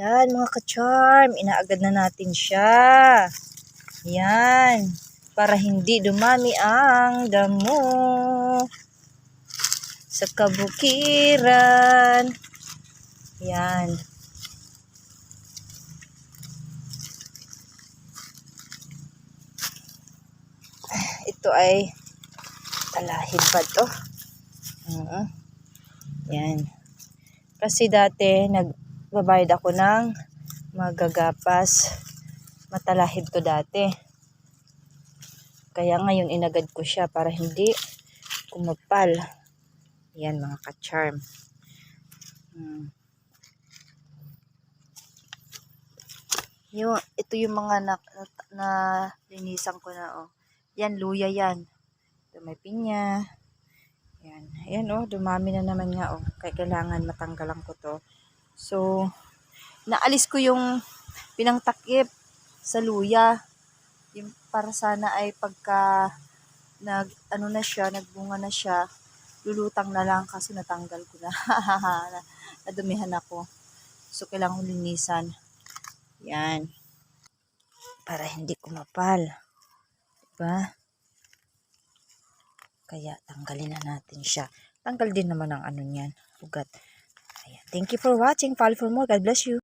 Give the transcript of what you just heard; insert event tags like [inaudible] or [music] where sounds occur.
Yan mga ka-charm, inaagad na natin siya. Yan, para hindi dumami ang damo sa kabukiran. Yan. Ito ay talahib ba to? Oo. Yan. Kasi dati nagbabayad ako ng magagapas. Matalahib to dati. Kaya ngayon inagad ko siya para hindi kumapal. Yan mga ka-charm. Hmm. Yung, ito yung mga na, na, na linisan ko na oh. Yan, luya yan. Ito may pinya. Yan. Ayan oh, dumami na naman nga oh. Kaya kailangan matanggalan ko to. So, naalis ko yung pinangtakip sa luya. Yung para sana ay pagka nag ano na siya, nagbunga na siya, lulutang na lang kasi natanggal ko [laughs] na. Nadumihan ako. So, kailangan linisan. Yan. Para hindi kumapal. Diba? Kaya tanggalin na natin siya. Tanggal din naman ang ano niyan, ugat. Thank you for watching. Follow for more. God bless you.